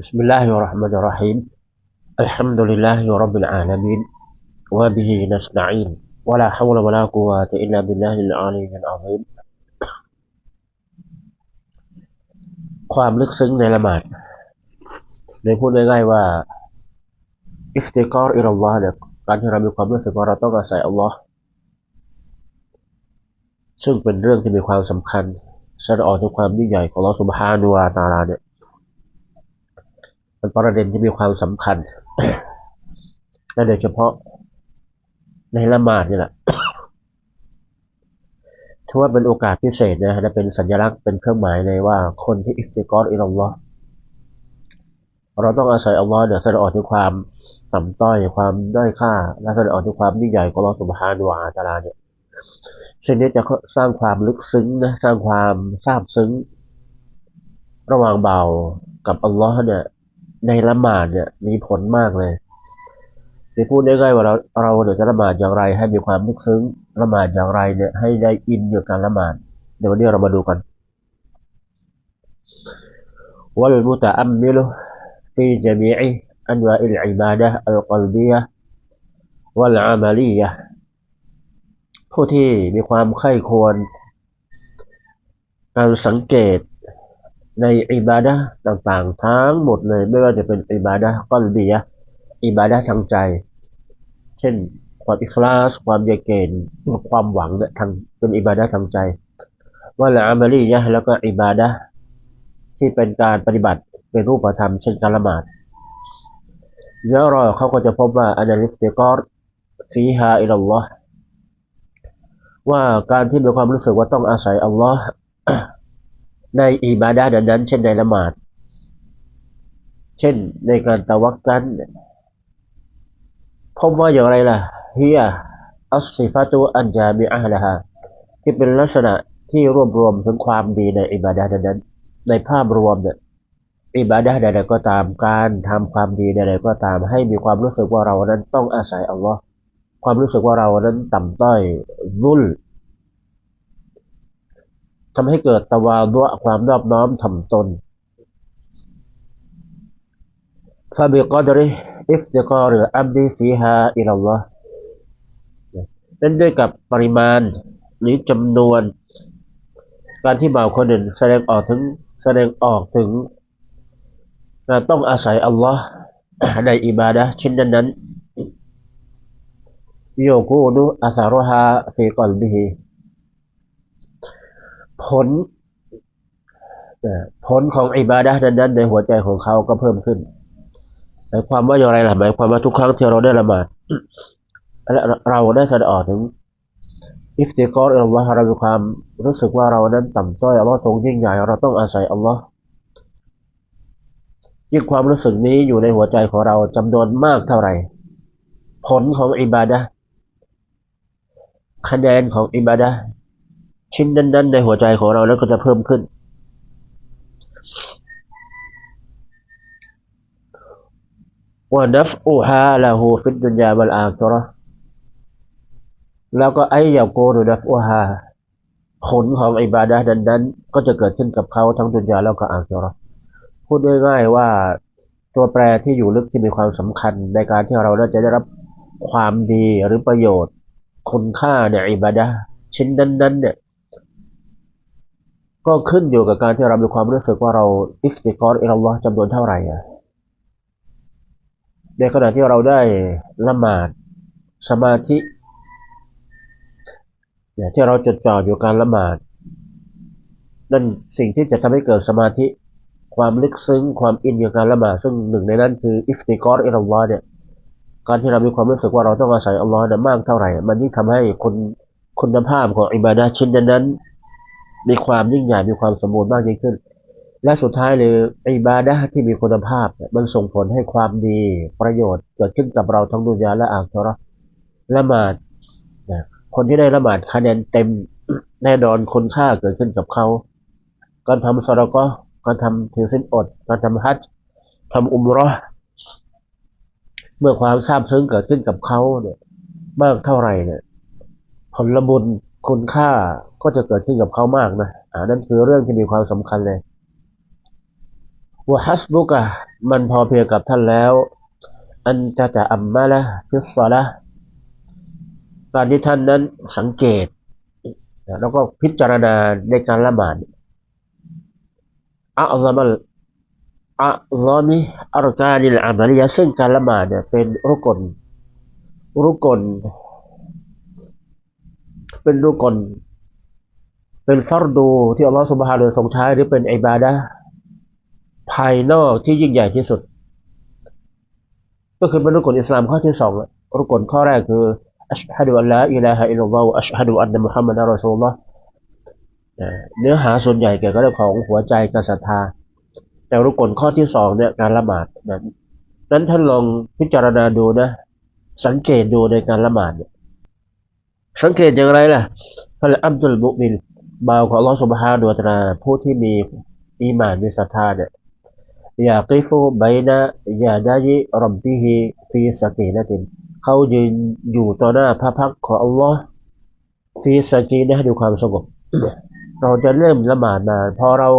بسم الله الرحمن الرحيم الحمد لله رب العالمين وبه نستعين ولا حول ولا قوة إلا بالله العلي العظيم ความลึกซึ้งในละหมาดในพูดง่ายๆว่า อิฟติกอรอิลลอฮ์เนี่ยการที่เรามีความรู้สึกว่าเราต้องอาศัยอัลลอฮ์ซึ่งเป็นเรื่องที่มีความสำคัญแสดงออกถึงความยิ่งใหญ่ของอัลลอฮ์สุบฮานุวาตาลาเนี่ย เป็นประเด็นที่มีความสำคัญ และโดยเฉพาะในละหมาดนี่แหละถือว่าเป็นโอกาสพิเศษนะและเป็นสัญลักษณ์เป็นเครื่องหมายเลยว่าคนที่อิฟติกอรอิลลอฮ์เราต้องอาศัยอัลลอฮ์เนี่ยแสดงออกถึงความต่ำต้อยความด้อยค่า และแสดงออกถึงความยิ่งใหญ่ของอัลลอฮ์สุบฮานุวาตาลาเนี่ยซึ่งนี้จะสร้างความลึกซึ้งนะสร้างความซาบซึ้ง ระหว่างเบากับอัลลอฮ์เนี่ย ในละหมาดเนี่ยมีผลมากเลยที่พูดง่ายๆว่าเราเราเนี่ยจะละหมาดอย่างไร ให้มีความลึกซึ้งละหมาดอย่างไรเนี่ยให้ได้อินอยู่การละหมาดเดี๋ยววันนี้เรามาดูกันวัลมุตะอัมมิลุฟีจมีอิอันวาอิลอิบาดะอัลกัลบียะวัลอามาลียะผู้ที่มีความใคร่ควรการสังเกต ในอิบาดะต่างๆ ทั้งหมดเลย ไม่ว่าจะเป็นอิบาดะกัลบียะอิบาดะทางใจ เช่น ความอิคลาส ความเยเกนความหวังเนี่ยทางเป็นอิบาดะทางใจว่าละอามาลียะแล้วก็อิบาดะที่เป็นการปฏิบัติเป็นรูปธรรมเช่นการละหมาดแล้วรอเขาก็จะพบว่าอันลิสเตกอรฟีฮาอิลลอฮ์ว่าการที่มีความรู้สึกว่าต้องอาศัยอัลลอฮ์ ในอิบาดะนั้น เช่นในละหมาด เช่นในการตะวักกันพบว่าอย่างไรล่ะเฮียอัสซิฟาตุอันจามีอะฮละฮะที่เป็นลักษณะที่รวบรวมถึงความดีในอิบาดะนั้น ในภาพรวมเนี่ยอิบาดะใดๆก็ตามการทำความดีใดๆก็ตาม ให้มีความรู้สึกว่าเรานั้นต้องอาศัยอัลลอฮ์ความรู้สึกว่าเรานั้นต่ำต้อยรุ่น ทำให้เกิดตะวาดุความนอบน้อมถ่อมตนฟาบิกอดริอิฟติกอหรืออัมดีฟีฮาอิลลอฮ์นั่นด้วยกับปริมาณหรือจำนวน การที่บ่าวคนหนึ่งแสดงออกถึงแสดงออกถึงต้องอาศัยอัลลอฮ์ในอิบาดะชิ้นนั้นโยกูนุอาสารุฮาฟีกอลบิฮี ผลผลของอิบาดะนั้นในหัวใจของเขาก็เพิ่มขึ้นหมายความว่าอย่างไรล่ะหมายความว่าทุกครั้งที่เราได้ละหมาดเราได้แสดงออกถึงอิฟติกรอัลลอฮ์เรามีความรู้สึกว่าเรานั้นต่ำต้อยอัลลอฮ์ทรงยิ่งใหญ่เราต้องอาศัยอัลลอฮ์ยิ่งความรู้สึกนี้อยู่ในหัวใจของเราจำนวนมากเท่าไหร่ ผลของอิบาดะคะแนนของอิบาดะ ชิ้นนั้นๆ ในหัวใจของเราแล้วก็จะเพิ่มขึ้นว่านัฟอูฮาลาหูฟิดดุนยาบัลอาครอแล้วก็ไอยาโกรุนัฟอูฮาผลของอิบาดะนั้นๆ ก็จะเกิดขึ้นกับเขาทั้งดุนยาแล้วก็อาครอพูดง่ายๆว่าตัวแปรที่อยู่ลึกที่มีความสำคัญในการที่เราจะได้รับความดีหรือประโยชน์ คุณค่าในอิบาดะชิ้นนั้นๆเนี่ย ก็ขึ้นอยู่กับการที่เรามีความรู้สึกว่าเราอิฟติกรอิลลอฮ์จำนวนเท่าไหร่ในขณะที่เราได้ละหมาดสมาธิเนี่ยที่เราจดจ่ออยู่การละหมาดนั่นสิ่งที่จะทำให้เกิดสมาธิ ความลึกซึ้งความอินอยู่การละหมาดซึ่งหนึ่งในนั้นคืออิฟติกรอิลลอฮ์เนี่ยการที่เรามีความรู้สึกว่าเราต้องอาศัยอัลลอฮ์เนี่ยมากเท่าไหร่ มันยิ่งทำให้คุณคุณภาพของอิบาดะชิ้นนั้น มีความยิ่งใหญ่มีความสมบูรณ์มากยิ่งขึ้น และสุดท้ายเลยไอิบาดะที่มีคุณภาพมันส่งผลให้ความดีประโยชน์เกิดขึ้นกับเราทั้งดุนยาและอาคิเราะละหมาดคนที่ได้ละหมาดคะแนนเต็มแน่นอนคุณค่าเกิดขึ้นกับเขาการทำสระก็การทำถือสินอดการทำฮัจจ์ทำอุมรอเมื่อความซาบซึ้งเกิดขึ้นกับเขาเนี่ยมากเท่าไหร่เนี่ยผลบุญ คุณค่าก็จะเกิดขึ้นกับเขามากนะอ่านั่นคือเรื่องที่มีความสำคัญเลยว่าฮัสบุกะมันพอเพียงกับท่านแล้ว อันจะจะอัมมาละฟิสซาละห์การที่ท่านนั้นสังเกต แล้วก็พิจารณาในการละหมาดอัลลอมัลอัลลอมิอัลกานิลอามาลียะซึ่งการละหมาดเนี่ยเป็นรุกลรุกล เป็นรุกลเป็นฟัรดูที่อัลลอฮฺสุบฮานะฮูวะตะอาลาทรงใช้หรือเป็นอิบาดะภายนอกที่ยิ่งใหญ่ที่สุด ก็คือเป็นรุกลอิสลามข้อที่สองรุกลข้อแรกคืออัชฮะดุอัลลอฮ์อิลาฮะอิลลัลลอฮ์อัชฮะดุอันนะมุฮัมมัดอัลรอซูลุลอฮ์เนื้อหาส่วนใหญ่เกี่ยวกับเรื่องของหัวใจการศรัทธาแต่รุกลข้อที่สองเนี่ยการละหมาดนั้นนั้นท่านลองพิจารณาดูนะ สังเกตดูในการละหมาดเนี่ย สังเกตอย่างไรล่ะพระอับดุลมุมินบ่าวของลอสุบฮานะฮูวตะอาผู้ที่มีอีหมานมีศรัทธาเนี่ยยากิฟูไบนะยาดายิรับบิฮิฟีสกีนะตินเขายืนอยู่ต่อหน้าพระพักของอัลลอฮ์ฟีสกีนะด้วยความสงบเราจะเริ่มละหมาดมาพอเรา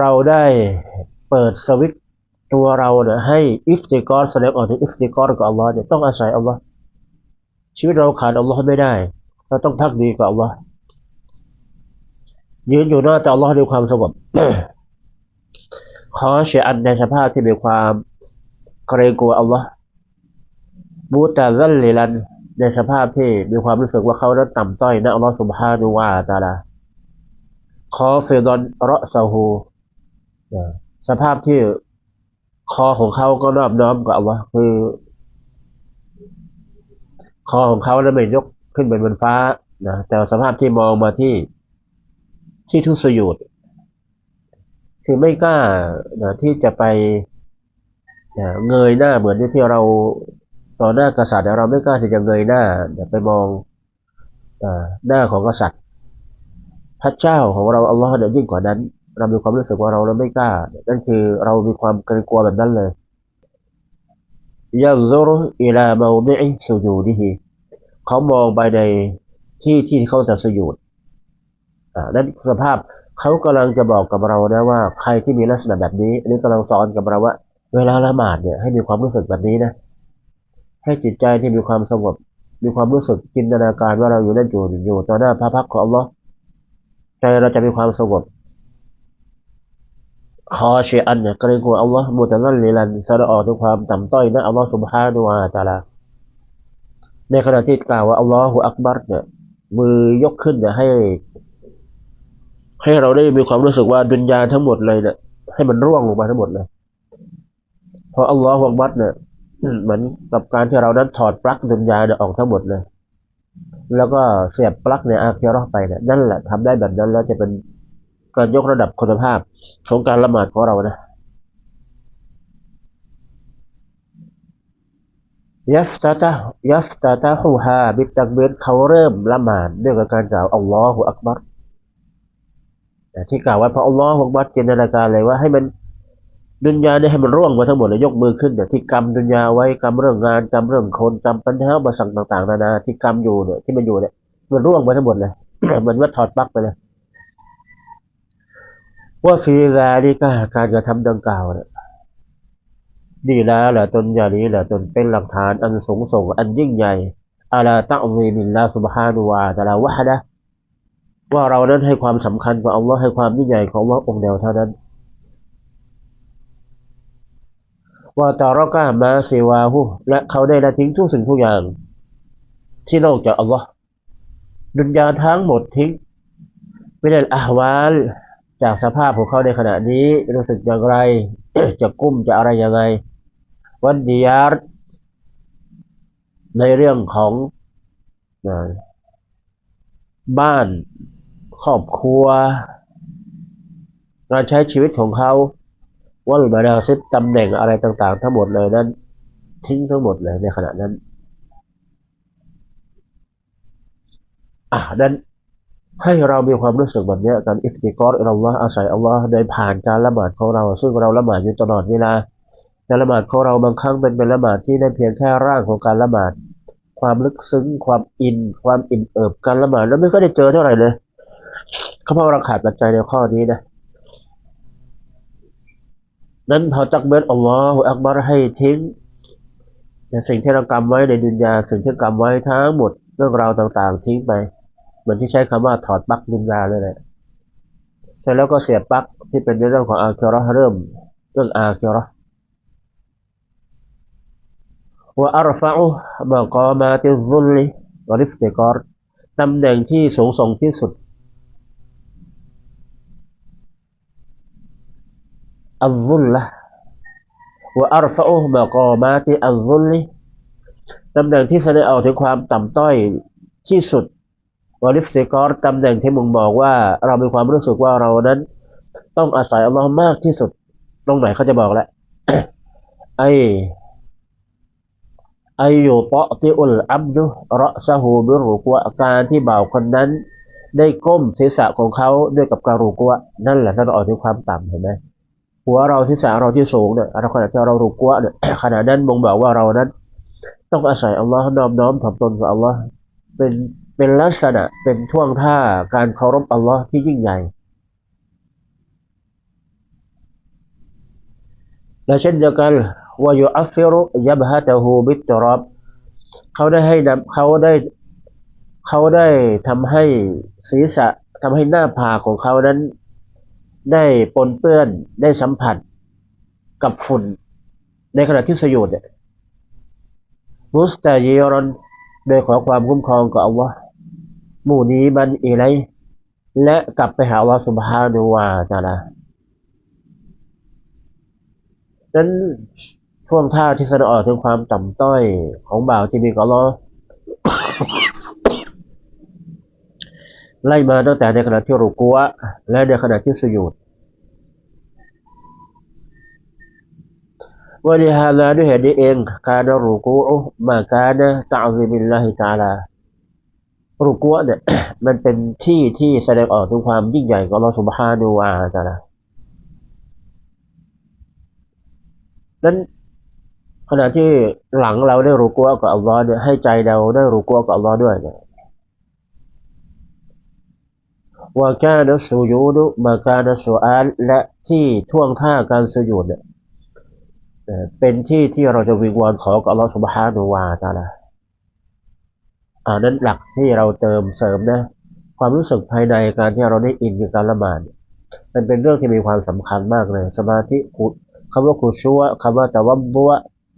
เราได้เปิดสวิตตัวเราเนี่ยให้อิฟติกอรแสดงออกถึงอิฟติกอรกับอัลลอฮ์เนี่ยต้องอาศัยอัลลอฮ์ ชีวิตเราขาดอัลลอฮ์ไม่ได้ เราต้องพักดีกับอัลลอฮ์ยืนอยู่หน้าแต่อัลลอฮ์ด้วยความสงบขอเชียอันในสภาพที่มีความเกรงกลัวอัลลอฮ์มูตะซัลลิลันในสภาพที่มีความรู้สึกว่าเขานั้นต่ำต้อยนะอัลลอฮ์สุบฮานุวาตาลาคอเฟดอนเราะซาฮูสภาพที่คอของเขาก็นอบน้อมกับอัลลอฮ์คือ คอของเขานั้นไม่ยกขึ้นเป็นบนฟ้านะแต่สภาพที่มองมาที่ที่ทุสยุดคือไม่กล้านะที่จะไปนะเงยหน้าเหมือนที่เราต่อหน้ากษัตริย์เราไม่กล้าที่จะเงยหน้าไปมองหน้าของกษัตริย์ พระเจ้าของเราอัลลอฮ์เนี่ยยิ่งกว่านั้น เรามีความรู้สึกว่าเราเราไม่กล้า นั่นคือเรามีความเกรงกลัวแบบนั้นเลย ยันซุรอิลามาอุดิอิสุญูดิฮิเขามองไปในที่ที่เขาจะสยุดนั่นสภาพเขากำลังจะบอกกับเรานะว่า ใครที่มีลักษณะแบบนี้อันนี้กำลังสอนกับเราว่า เวลาละหมาดเนี่ยให้มีความรู้สึกแบบนี้นะ ให้จิตใจที่มีความสงบ มีความรู้สึกจินตนาการว่าเราอยู่นั่นอยู่อยู่ต่อหน้าพระพักของอัลลอฮ์ใจเราจะมีความสงบ คอเชอันเนี่ยเกรงกลัวอัลลอฮ์มุตะนั่นลิลันสดงออกถึงความต่ำต้อยนะอัลลอฮ์สุบฮานุวาตาลาในขณะที่กล่าวว่าอัลลอฮฺอักบัรเนี่ย มือยกขึ้นเนี่ยให้ ให้เราได้มีความรู้สึกว่าดุนยาทั้งหมดเลยเนี่ยให้มันร่วงลงมาทั้งหมดเลยพราะอัลลอฮฺอักบัรเนี่ยเหมือนกับการที่เรานั้นถอดปลั๊กดุนยาเนี่ยออกทั้งหมดเลย แล้วก็เสียบปลั๊กในอาคีราะห์ไปเนี่ยนั่นแหละทำได้แบบนั้นแล้วจะเป็น การยกระดับคุณภาพของการละหมาดของเรานะยัฟตาตะยัฟตาตะฮูฮาบิตักเบรเขาเริ่มละหมาดด้วยกับการกล่าวอัลลอฮฺอักบัรแต่ที่กล่าวไว้เพระอัลลอฮฺอักบัรจินตนาการเลยว่าให้มันดุนยาเนี่ยให้มันร่วงมาทั้งหมดเลยยกมือขึ้นเนี่ยที่กำดุนยาไว้กำเรื่องงานกำเรื่องคนกำปัญหาบาสั่งต่าง ๆ นานาที่กำอยู่เนี่ยที่มันอยู่เนี่ยมันร่วงมาทั้งหมดเลยเหมือนว่าถอดปลั๊กไปเลย ว่าฟีซาลิกาการกระทำดังกล่าวเนี่ยดีแล้วแหละตนอย่างนี้แหละตนเป็นหลักฐานอันสูงส่งอันยิ่งใหญ่อาลาตัอวีมิลลาสุบฮานุวาตะลาวะฮะดะว่าเรานั้นให้ความสำคัญกับอัลลอฮ์ให้ความยิ่งใหญ่ของอัลลอฮ์องเดียวเท่านั้นว่าตารอกามาเซวาหูและเขาได้ละทิ้งทุกสิ่งทุกอย่าง ที่นอกจากอัลลอฮ์ดุนยาทั้งหมดทิ้งไม่ได้อาวาล จากสภาพของเขาในขณะนี้รู้สึกอย่างไร จะกุ้มจะอะไรยังไงวันดียารในเรื่องของบ้านครอบครัว การใช้ชีวิตของเขาว่าหรือบาดาซิตตำแหน่งอะไรต่างๆ ทั้งหมดเลยนั้น ทิ้งทั้งหมดเลยในขณะนั้น อะนั้น ให้เรามีความรู้สึกแบบนี้การอิฟติกอรอัลลอฮ์อาศัยอัลลอฮ์โดยผ่านการละหมาดของเรา ซึ่งเราละหมาดอยู่ตลอดเวลาการละหมาดของเราบางครั้งเป็นเป็นละหมาดที่ได้เพียงแค่ร่างของการละหมาด ความลึกซึ้ง ความอิน ความอิ่มเอิบการละหมาดแล้วไม่ค่อยได้เจอเท่าไหร่เลยเขาเพราะเราขาดปัจจัยในข้อนี้นะนั้นพอตักเบิดอัลลอฮฺอักบารให้ทิ้งสิ่งที่เรากำไว้ในดุนยาสิ่งที่กำไว้ทั้งหมดเรื่องราวต่างๆ ทิ้งไป เหมือนที่ใช้คำว่าถอดปลั๊กดุนยาเลยแหละเสร็จแล้วก็เสียบปลั๊กที่เป็นในเรื่องของอาคิเราะห์เริ่มเรื่องอาคิเราะห์ว่าอัลฟะอุมากอมาติซุลลิวริฟติกอรตำแหน่งที่สูงส่งที่สุดอัลซุลละว่าอัลฟะอุมากอมาติอัลซุลลิตำแหน่งที่แสดงออกถึงความต่ำต้อยที่สุด วาริฟติกอรตำแหน่งที่มึงบอกว่า เรามีความรู้สึกว่าเรานั้น ต้องอาศัยอัลลอฮ์มากที่สุด ตรงไหนเขาจะบอกแล้วไอไอยูเปาะติอุลอับดุราะซะฮูบิรุกัวอาการที่บ่าวคนนั้น ได้ก้มศีรษะของเขาด้วยกับการูกัวนั่นแหละนั่นออกถึงความต่ำเห็นไหมหัวเราศีรษะเราที่สูงเนี่ยเราขณะที่เรารูกัวเนี่ยขณะนั้นบ่งบอกว่าเรานั้น ต้องอาศัยอัลลอฮ์น้อมน้อมถ่อมตนกับอัลลอฮ์เป็น เป็นลักษณะเป็นท่วงท่าการเคารพอัลลอฮ์ที่ยิ่งใหญ่ และเช่นเดียวกันวายุอัฟฟิรุยับฮะตะฮูบิตรอบเขาได้ให้นำเขาได้เขาได้ทำให้ศีรษะทำให้หน้าผากของเขานั้น ได้ปนเปื้อนได้สัมผัสกับฝุ่น ในขณะที่สยุดเนี่ยมุสตายีรอนโดยขอความคุ้มครองกับอัลลอฮ์ มู่นี้มันอีไรและกลับไปหาอัลลอฮ์สุบฮานุวาตะอาลานั้นท่วงท่าที่แสดงออกถึงความต่ำต้อยของบ่าวที่มีกอลลอฮ์ไล่มาตั้งแต่ในขณะที่รุกัวและในขณะที่สุญูดวะลิฮาลาด้วยเหตุนี้เองการรุกูอุมาการตะซิมิลลาฮิตาลา รุกัวเนี่ยมันเป็นที่ที่แสดงออกถึงความยิ่งใหญ่ของอัลอฮ์สุบฮานูวาตาลานั้นขณะที่หลังเราได้รุกัวกับอัลลอฮ์เนี่ยให้ใจเราได้รุกัวกับอัลลอฮ์ด้วยเนี่ยว่าการนัสุญูดมาการัสุอาลและที่ท่วงท่าการสุญูดเนี่ยเป็นที่ที่เราจะวิงวอนขอกับอัลลอฮฺสุบฮานุวาตาลา อ่านั้นหลักที่เราเติมเสริมนะ ความรู้สึกภายในการที่เราได้อินกับการละหมาดเนี่ยมันเป็นเรื่องที่มีความสำคัญมากเลย สมาธิขุคำว่าขุชัวคำว่าตะวับบัว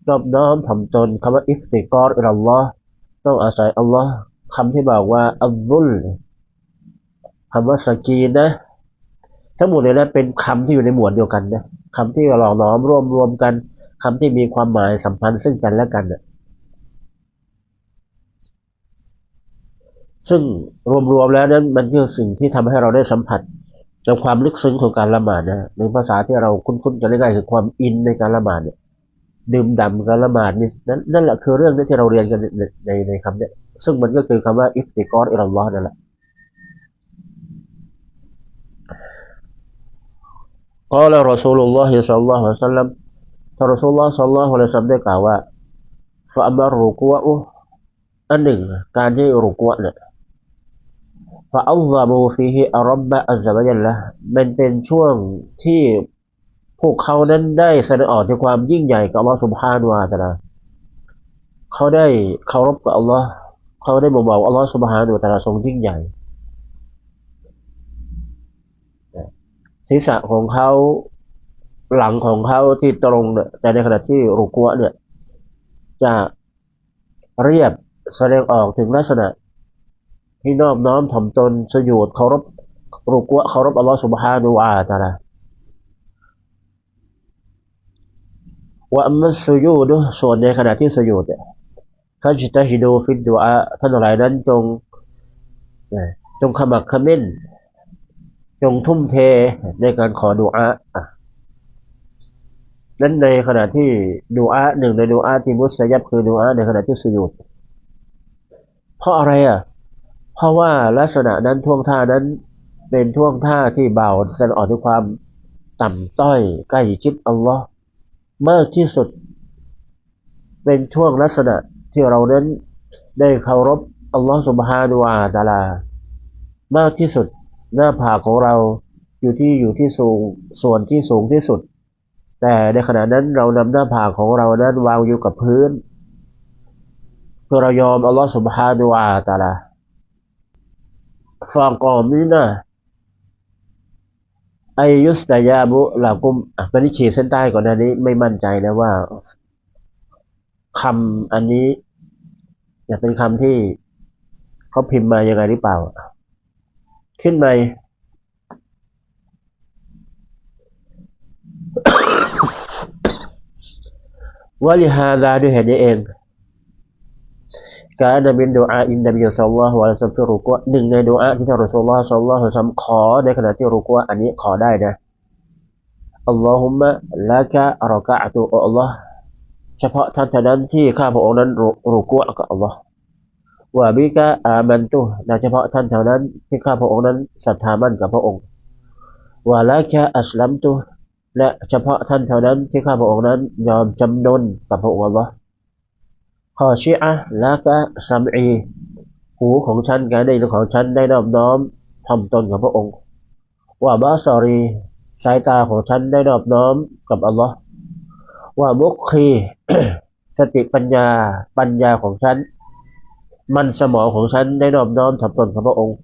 นอบน้อมถ่อมตนคำว่าอิฟติกอรอิลลัลลอฮ์ต้องอาศัยอัลลอฮ์คำที่บอกว่าอัลลุลคำว่าสกีนนะทั้งหมดเลยนะเป็นคำที่อยู่ในหมวดเดียวกันนะคำที่หล่อหลอมรวมรวมกันคำที่มีความหมายสัมพันธ์ซึ่งกันและกันนะ ซึ่งรวมๆแล้วนั้นมันคือสิ่งที่ทำให้เราได้สัมผัสกับความลึกซึ้งของการละหมาดนะในภาษาที่เราคุ้นๆกันายๆคือความอินในการละหมาดเนี่ยดื่มด่ำการละหมาดนี่นั่นนั่นแหละคือเรื่องที่เราเรียนกันในในในคำนี้ซึ่งมันก็คือคำว่าอิฟติกรอิลลอฮ์นั่นแหละกล่าวรอสูลุลลอฮ์สัลลัลลอฮุอะลัยฮิสัลลัมท่านรอสูลลอฮ์สัลลัลลอฮุอะลัยฮิสัลลัมได้กล่าวว่าฟะอัมารุกวะอันหนึ่งการที่รุกวะเนี่ย ฟะอัลลามูฟีฮิอัรับะอัลซะวะจัลละมันเป็นช่วงที่พวกเขานั้นได้แสดงออกถึงความยิ่งใหญ่กับอัลลอฮ์สุบฮานวาตะอาลาเขาได้เคารพกับอัลลอฮ์เขาได้บอกว่าอัลลอฮ์สุบฮานวาตะอาลาทรงยิ่งใหญ่ศีรษะของเขาหลังของเขาที่ตรงเนี่ยแต่ในขณะที่รุกัวเนี่ยจะเรียบแสดงออกถึงลักษณะ ที่นอบน้อมถ่อมตนสยุดเคารพรุกัวเคารพอัลลอฮฺสุบฮานุวาตาลาว่าอัมมัสสยูดส่วนในขณะที่สยุดเนี่ยฟัจตฮิดูฟิดดูอาท่านหลายนั้นจงจงขมักขม้น จงทุ่มเทในการขอดุอาอะนั้นในขณะที่ดูอาหนึ่งในดูอาที่มุสยับคือดูอาในขณะที่สุญูดเพราะอะไรอะ เพราะว่าลักษณะนั้นท่วงท่านั้นเป็นท่วงท่าที่เบาแสดงออกถึงความต่ำต้อยใกล้ชิดอัลลอฮ์มากที่สุด เป็นช่วงลักษณะที่เรานั้นได้เคารพอัลลอฮ์สุบฮานุวาตาลามากที่สุดหน้าผากของเราอยู่ที่อยู่ที่สูงส่วนที่สูงที่สุด แต่ในขณะนั้นเรานำหน้าผากของเรานั้นวางอยู่กับพื้นเพื่อเรายอมอัลลอฮฺสุบฮานุวาตาลา ฟังก่อนนี้นะไอยุสตายาบุลากุมอะตอนนี้ขีดเส้นใต้ก่อนหน้านี้ไม่มั่นใจนะว่าคำอันนี้จะเป็นคำที่เขาพิมพ์มายังไงหรือเปล่า ขึ้นไหมวะลิฮาดาด้วยเหตุนี้เอง การนบินดูอาอินนบีสัลลัลลอฮุอะลัยฮิวะซัลลัมที่รุกวะหนึ่งในดูอาที่ท่านรอซูลุลลอฮ์สัลลัลลอฮุอะลัยฮิวะซัลลัมขอในขณะที่รุกวะอันนี้ขอได้นะอัลลอฮุมะละกะรอกะอะตุอัลลอฮ์เฉพาะท่านเท่านั้นที่ข้าพระองค์นั้นรุกวะกับอัลลอฮ์วะบิกะอามันตุและเฉพาะท่านเท่านั้นที่ข้าพระองค์นั้นศรัทธามั่นกับพระองค์วะละกะอัสลัมตุและเฉพาะท่านเท่านั้นที่ข้าพระองค์นั้นยอมจำนนกับพระองค์อัลลอฮ์ ขอชีอะและก็ซัมอีหูของฉันการได้ของฉันได้นอบน้อมทำตนกับพระองค์ ว่าบาสอรีสายตาของฉันได้นอบน้อมกับอัลลอฮ์ว่ามุคคีสติปัญญาปัญญาของฉัน มันสมองของฉันได้นอบน้อมทำตนกับพระองค์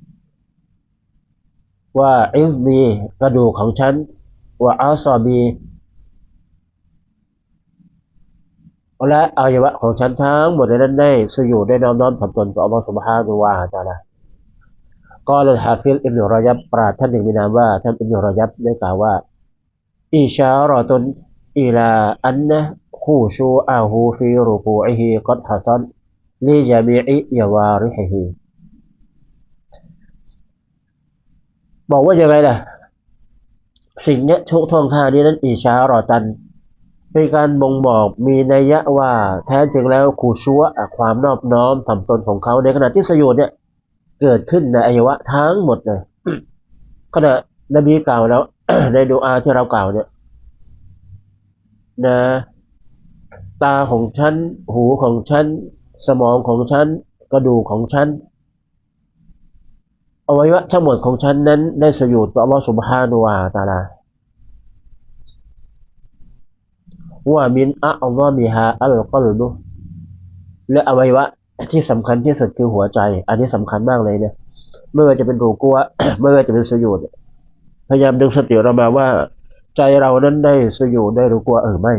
ว่าเอิฟมีกระดูกของฉัน ว่าอัลซอบี และอวัยวะของฉันทั้งหมดในนั้นได้สอยู่ได้น้อมน้อมทำตนต่ออัลลอฮฺสุบฮานุวาตาลาก็เลยฮาฟิลอิบนุรอยับปราท่านหนึ่งมีนามว่าท่านอิบนุรอยับได้กล่าวว่าอิชารอตุนอิลาอันนะคูชูอาหูฟีรูกูอิฮิกัดฮัซันลีจามีอิยาวาริฮิบอกว่ายังไงล่ะ สิ่งเนี้ยโชคทองท่านี้นั้นอิชารอตัน เป็นการบ่งบอกมีนัยยะว่าแท้จริงแล้วคูชัวความนอบน้อมถ่อมตนของเขาในขณะที่สยุดเนี่ย เกิดขึ้นในอวัยวะทั้งหมดเลยขณะนบีกล่าวแล้ว ในดูอาที่เรากล่าวเนี่ยนะตาของฉัน หูของฉัน สมองของฉัน กระดูกของฉันอวัยวะทั้งหมดของฉันนั้นได้สยุดต่ออัลลอฮฺสุบฮานุวาตาลา ว่ามินอะอัลลอฮ์มีฮาอัลกอลบุและอวัยวะที่สำคัญที่สุดคือหัวใจ อันนี้สำคัญมากเลยเนี่ยเมื่อจะเป็นรูกัวเมื่อจะเป็นสยุดพยายามดึงสติเรามาว่า ใจเรานั้นได้สยุดได้รูกัวเออไม่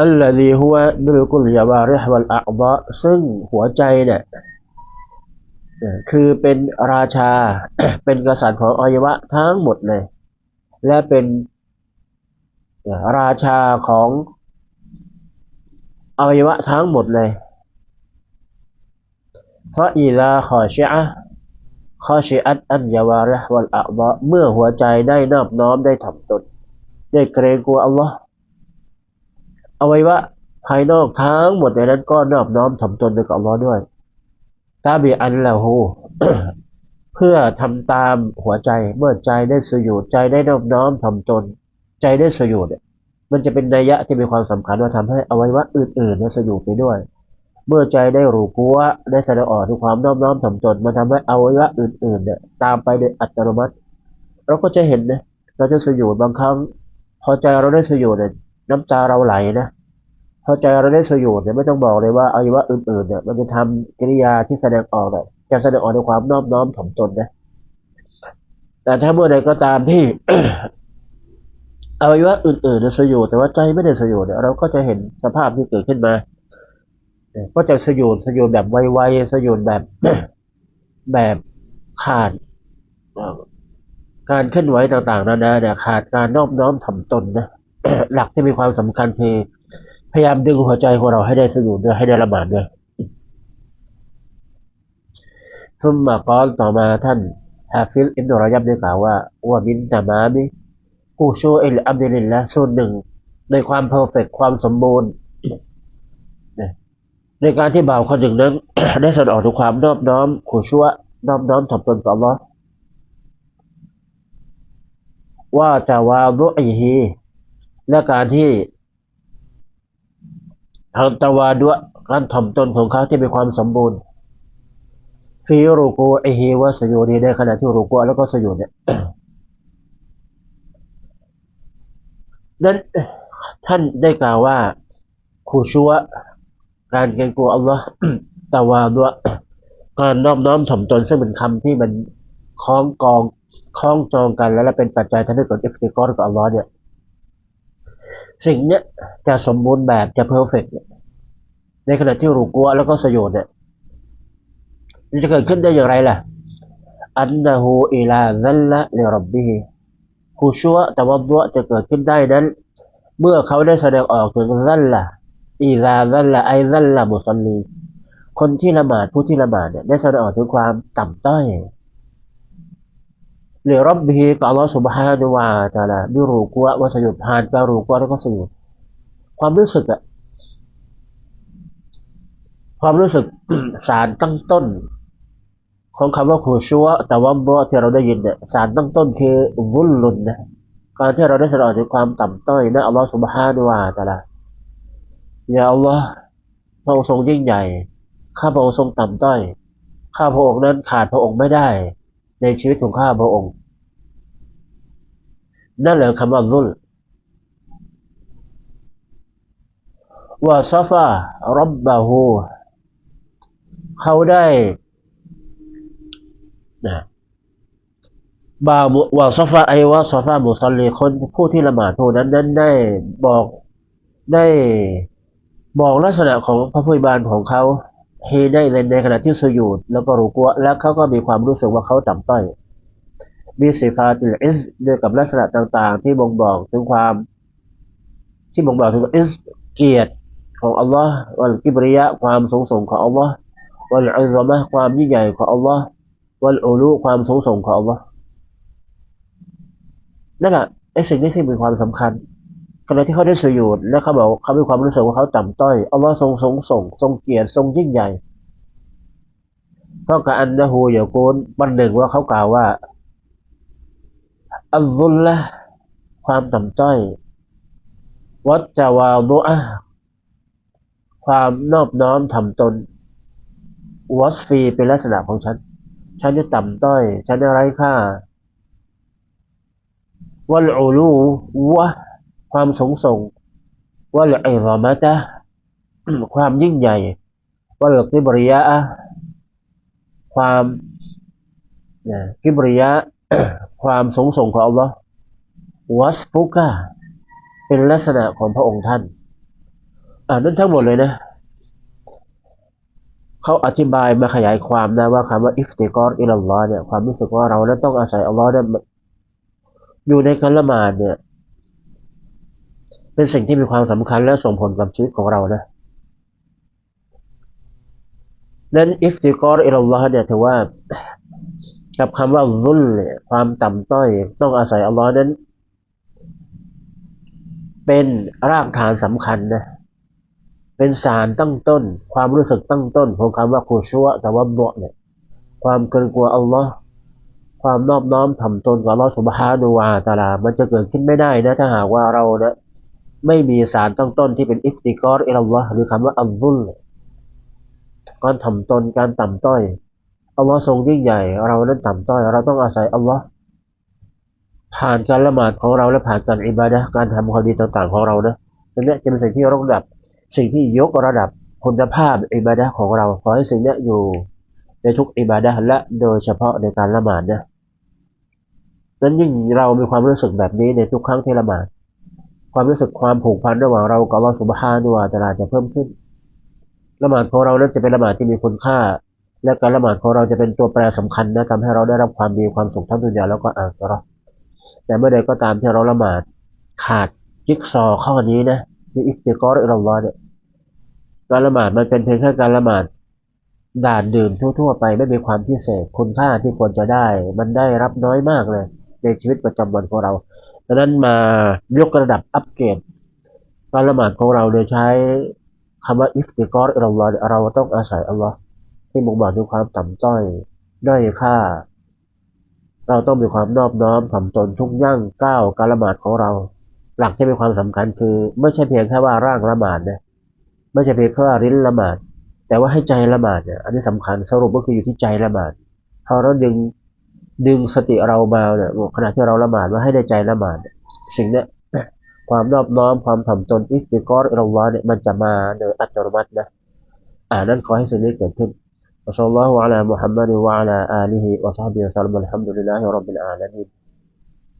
อัลลอฮีฮุวะบิลกุลยาวาริฮวัลอัลลอซึ่งหัวใจเนี่ยคือเป็นราชาเป็นกษัตริย์ของอวัยวะทั้งหมดเลย และเป็น ราชาของอวัยวะทั้งหมดเลย เพราะอีลาขอชีอะขอชีอัตอันยาวาระวัลอัลลอเมื่อหัวใจได้นอบน้อมได้ถ่อมตนได้เกรงกลัวอัลลอฮ์อวัยวะภายนอกทั้งหมดในนั้นก็นอบน้อมถ่อมตนกับอัลลอฮ์ด้วยตาบีอันละหูเพื่อทำตามหัวใจเมื่อใจได้สยุดใจได้นอบน้อมถ่อมตน ใจได้สยุดเนี่ยมันจะเป็นนัยยะที่มีความสำคัญว่าทำให้อวัยวะอื่นๆเนี่ยสยุดไปด้วย เมื่อใจได้รู้กัวได้แสดงออกถึงความน้อมน้อมถ่อมตนมันทำให้อวัยวะอื่นๆเนี่ยตามไปโดยอัตโนมัติ เราก็จะเห็นนะเราจะสยุดบางครั้งพอใจเราได้สยุดเนี่ยน้ำตาเราไหลนะพอใจเราได้สยุดเนี่ยไม่ต้องบอกเลยว่าอวัยวะอื่นๆเนี่ยมันจะทำกิริยาที่แสดงออกเนี่ยจะแสดงออกในความน้อมน้อมถ่อมตนนะแต่ถ้าเมื่อใดก็ตามที่ อวัยวะอื่นๆสยดแต่ว่าใจไม่ได้สยดเราก็จะเห็นสภาพที่เกิดขึ้นมาก็จะสยดสยดแบบไวๆสยดแบบแบบขาดการเคลื่อนไหวต่างๆนานาเนี่ยขาดการน้อบน้อมถ่อมตนนะหลักที่มีความสำคัญคือพยายามดึงหัวใจของเราให้ได้สยุดด้วยให้ได้ละหมาดด้วยซุมมากอนต่อมาท่านฮาฟิลอิบนุรยับได้กล่าวว่าว่ามินตามามิ ผู้ช่วยอับดุลิลละส่วนหนึ่งในความเพอร์เฟกความสมบูรณ์ในการที่บ่าวคนหนึ่งนั้น ได้แสดงออกถึงความนอบน้อมขู่ชั่วนอบน้อมถ่อมตนต่อลอว่าจะวาดุอิฮีและการที่ทำตะวาดุการถ่อมตนของเขาที่มีความสมบูรณ์ฟีรูกูอิฮีว่าสยุดีในขณะที่รูกูแล้วก็สยุดเนี่ย นั้นท่านได้กล่าวว่าคูชัวการเกรงกลัวอัลลอฮ์ตาวาด้วยการน้อมน้อมถ่อมตนซึ่งเป็นคำที่มันคล้องกองคล้องจองกันแล้วเป็นปัจจัยทำให้เกิดอิฟติกรกับอัลลอฮ์เนี่ยสิ่งเนี้ยจะสมบูรณ์แบบจะเพอร์เฟกต์ในขณะที่รูกัวแล้วก็สยดเนี่ยมันจะเกิดขึ้นได้อย่างไรล่ะอันนะฮูอิลาซัลละลิรับบิฮิ คูชัวแต่ว่าบัวจะเกิดขึ้นได้นั้น เมื่อเขาได้แสดงออกถึงซัลละอีลาซัลละไอซัลละมุสลีคนที่ละหมาดผู้ที่ละหมาดเนี่ยได้แสดงออกถึงความต่ำต้อยหรือรับบีกับอัลลอฮฺสุบฮานุวาตาลาด้วยรูกัวว่าสยุดผ่านการรูกัวแล้วก็สยุดความรู้สึกอะความรู้สึกสารตั้งต้น ของคำว่าคูชัวแต่ว่าบัวที่เราได้ยินเนี่ยสารตั้งต้นคือวุลลุนนะการที่เราได้แสดงอถึงความต่ำต้อยนะอัลลอฮฺสุบฮานุวาตาลาอย่าอัลลอฮ์พระองค์ทรงยิ่งใหญ่ ข้าพระองค์ทรงต่ำต้อย ข้าพระองค์นั้นขาดพระองค์ไม่ได้ ในชีวิตของข้าพระองค์ นั่นแหละคำว่ารุลว่าซาฟารับบาฮูเขาได้ นะบาว่าซฟาไอว่าซฟามุสลีคนผู้ที่ละหมาดผู้นั้นนั้นได้บอกได้บอกลักษณะของพระผู้บานของเขาเฮได้ในในขณะที่สยุดแล้วก็รู้กัวแล้วเขาก็มีความรู้สึกว่าเขาต่ำต้อย มีสิฟาติลอิสด้วยกับลักษณะต่างๆ ที่บ่งบอกถึงความ ที่บ่งบอกถึงอิสเกียรติของอัลลอฮ์วันกิบริยะความสูงส่งของอัลลอฮ์วันอัลลอฮ์ความยิ่งใหญ่ของอัลลอฮ์ วันอูลูความสูงส่งของอัลลอฮ์นั่นแหละไอ้สิ่งนี้ที่มีความสำคัญขณะที่เขาได้สยุดและเขาบอกเขามีความรู้สึกว่าเขาต่ำต้อยอัลลอฮ์ทรงทรงส่ง ทรงเกียรติทรงยิ่งใหญ่เพราะการอันนะฮูอย่าโกนบันหนึ่งว่าเขากล่าวว่าอัลลุลละความต่ำต้อย วัจจาวาโดอะความนอบน้อมถ่อมตน วัสฟีเป็นลักษณะของฉัน ฉันจะต่ำต้อย ฉันจะไร้ค่าวัลอูลูวะความสงส่งวัลอิรอมะตะความยิ่งใหญ่วัลกิบริยะความกิบริยะความสงส่งของอัลลอฮ์วัสฟุกะเป็นลักษณะของพระองค์ท่าน อ่านั่นทั้งหมดเลยนะ เขาอธิบายมาขยายความนะว่าคำว่าอิฟติกรอิลลอฮ์เนี่ยความรู้สึกว่าเรานั้นต้องอาศัยอัลลอฮ์เนี่ยอยู่ในการละหมาดเนี่ย เป็นสิ่งที่มีความสำคัญและส่งผลกับชีวิตของเรานะนั้นอิฟติกรอิลลอฮ์เนี่ยถือว่ากับคำว่ารุลเนี่ยความต่ำต้อย ต้องอาศัยอัลลอฮ์นั้น เป็นรากฐานสำคัญนะ เป็นสารตั้งต้น ความรู้สึกตั้งต้นของคำว่าคูชัวแต่ว่าเบาเนี่ยความเกรงกลัวอัลลอฮ์ความนอบน้อมถ่อมตนกับอัลลอฮ์สุบฮานูวาตาลา มันจะเกิดขึ้นไม่ได้นะ ถ้าหากว่าเราเนะไม่มีสารตั้งต้นที่เป็นอิฟติกอรอิลลอฮ์หรือคำว่าอัลลุลการถ่อมตนการต่ำต้อยอัลลอฮ์ทรงยิ่งใหญ่ เรานั้นต่ำต้อย เราต้องอาศัยอัลลอฮ์ผ่านการละหมาดของเราและผ่านการอิบาดะการทำความดีต่างๆของเรานะนั่นแหละจะเป็นสิ่งที่ยกระดับ สิ่งที่ยกระดับคุณภาพอิบาดะของเราขอให้สิ่งนี้อยู่ในทุกอิบาดะและโดยเฉพาะในการละหมาดนะนั้นยิ่งเรามีความรู้สึกแบบนี้ในทุกครั้งที่ละหมาดความรู้สึกความผูกพันระหว่างเรากับอัลลอฮ์สุบฮานุวาตาลาจะเพิ่มขึ้นละหมาดของเรานั้นจะเป็นละหมาดที่มีคุณค่า และการละหมาดของเราจะเป็นตัวแปรสำคัญนะทำให้เราได้รับความดีความสุขทั้งดุนยาแล้วก็อาคราแต่เมื่อใดก็ตามที่เราละหมาดขาดจิ๊กซอข้อนี้นะ มีอิฟติกรอิลลอเนี่ยการละหมาดมันเป็นเพียงแค่การละหมาดด่านดื่มทั่ว ๆ ไปไม่มีความพิเศษคุณค่าที่ควรจะได้ มันได้รับน้อยมากเลย ในชีวิตประจำวันของเราดังนั้นมายกระดับอัปเกรดการละหมาดของเราโดยใช้คำว่าอิฟติกรอิลลอเราต้องอาศัยอัลลอฮ์ที่บ่งบอกถึงความต่ำต้อยด้อยค่า เราต้องมีความนอบน้อมถ่อมตนทุกย่างก้าวการละหมาดของเรา หลักที่มีความสำคัญคือไม่ใช่เพียงแค่ว่าร่างละหมาดนะไม่ใช่เพียงแค่ว่าริ้นละหมาด แต่ว่าให้ใจละหมาดเนี่ยอันนี้สำคัญสรุปก็คืออยู่ที่ใจละหมาดถ้าเราดึงดึงสติเรามาเนี่ยขณะที่เราละหมาดว่าให้ได้ใจละหมาดสิ่งเนี้ยความนอบน้อมความถ่อมตนอิสติกรอิรวาเนี่ยมันจะมาโดยอัตโนมัตินะอ่านั้นขอให้สิ่งนี้เกิดขึ้นอัลลอฮฺอะลลอฮฺมุฮัมมัดวะลลอฮฺอาลีฮิวะซัฮบิอัลสลัมอัลฮัมดุลิลลาฮิรับบิลอาลามีน